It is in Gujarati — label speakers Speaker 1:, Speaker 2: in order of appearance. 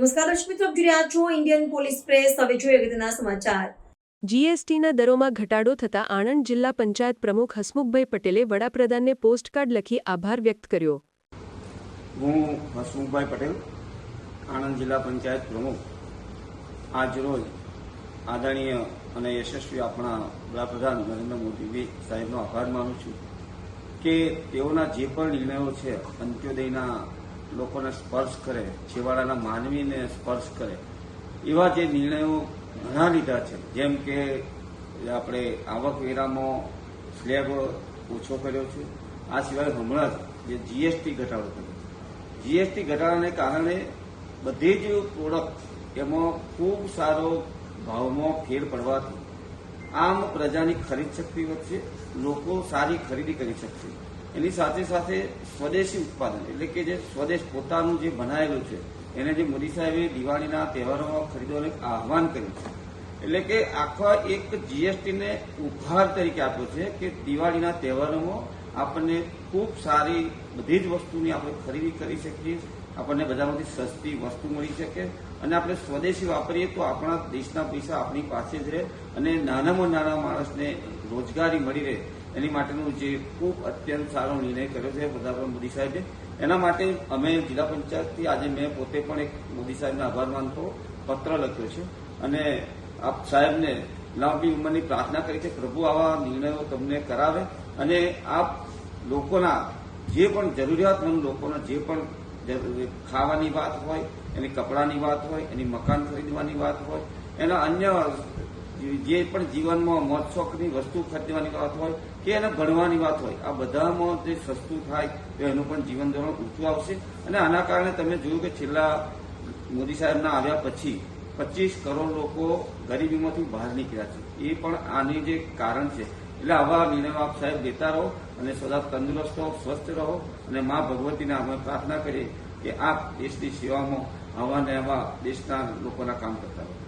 Speaker 1: નમસ્કાર દર્શક મિત્રો આપ છો ઇન્ડિયન પોલીસ પ્રેસ હવે જોઈએ અગત્યના સમાચાર.
Speaker 2: જીએસટીના દરોમાં ઘટાડો થતાં આણંદ જિલ્લા પંચાયત પ્રમુખ હસમુખભાઈ પટેલે વડાપ્રધાનને પોસ્ટકાર્ડ લખી આભાર વ્યક્ત કર્યો.
Speaker 3: હું હસમુખભાઈ પટેલ આણંદ જિલ્લા પંચાયત પ્રમુખ. આજરોજ આદરણીય અને યશસ્વી આપણા વડાપ્રધાન નરેન્દ્ર મોદીજી સાહેબનો આભાર માનું છું. કે તેઓના જે પણ નિર્ણયો છે, અંત્યોદયના લોકોને સ્પર્શ કરે, છેવાડાના માનવીને સ્પર્શ કરે, એવા જે નિર્ણયો ઘણા લીધા છે. જેમ કે આપણે આવકવેરામાં સ્લેબ ઓછો કર્યો છે. આ સિવાય હમણાં જ જે જીએસટી ઘટાડો કર્યો જીએસટી ઘટાડાને કારણે બધી જ પ્રોડક્ટ એમાં ખૂબ સારો ભાવમાં ફેર પડવાથી આમ પ્રજાની ખરીદ શક્તિ વધશે, લોકો સારી ખરીદી કરી શકશે. એની સાથે સાથે સ્વદેશી ઉત્પાદન, એટલે કે જે સ્વદેશ પોતાનું જે બનાવેલું છે, એને જે મોદી સાહેબે દિવાળીના તહેવારોમાં ખરીદવાનું આહવાન કર્યું છે. એટલે કે આખા એક જીએસટીને ઉપહાર તરીકે આપ્યો છે કે દિવાળીના તહેવારોમાં આપણને ખૂબ સારી બધી જ વસ્તુની આપણે ખરીદી કરી શકીએ આપણને બજારમાંથી સસ્તી વસ્તુ મળી શકે અને આપણે સ્વદેશી વાપરીએ તો આપણા દેશના પૈસા આપણી પાસે જ રહે અને નાનામાં નાના માણસને રોજગારી મળી રહે. એની માટેનું જે ખૂબ અત્યંત સારો નિર્ણય કર્યો છે પ્રધાનમંત્રી મોદી સાહેબે. એના માટે અમે જિલ્લા પંચાયતથી આજે મેં પોતે પણ એક મોદી સાહેબને આભાર માનતો, પત્ર લખ્યો છે. અને આપ સાહેબને લાંબી ઉંમરની પ્રાર્થના કરી છે, પ્રભુ આવા નિર્ણયો તમને કરાવે અને આપ લોકોના જે પણ જરૂરિયાતમંદ લોકોના જે પણ ખાવાની વાત હોય, એની કપડાની વાત હોય, એની મકાન ખરીદવાની વાત હોય, એના અન્ય જે પણ જીવનમાં મોજશોખની વસ્તુ ખરીદવાની વાત હોય કે એને ભણવાની વાત હોય, આ બધામાં જે સસ્તું થાય તો એનું પણ જીવન ધોરણ ઊંચું આવશે. અને આના કારણે તમે જોયું કે છેલ્લા મોદી સાહેબના આવ્યા પછી પચીસ કરોડ લોકો ગરીબીમાંથી બહાર નીકળ્યા છે. એ પણ આની જે કારણ છે. એટલે આવા નિર્ણયો આપ સાહેબ લેતા રહો અને સદા તંદુરસ્ત રહો, સ્વસ્થ રહો અને મા ભગવતીને અમે પ્રાર્થના કરીએ કે આપ દેશની સેવામાં આવા ને આવા દેશના લોકોના કામ કરતા રહો.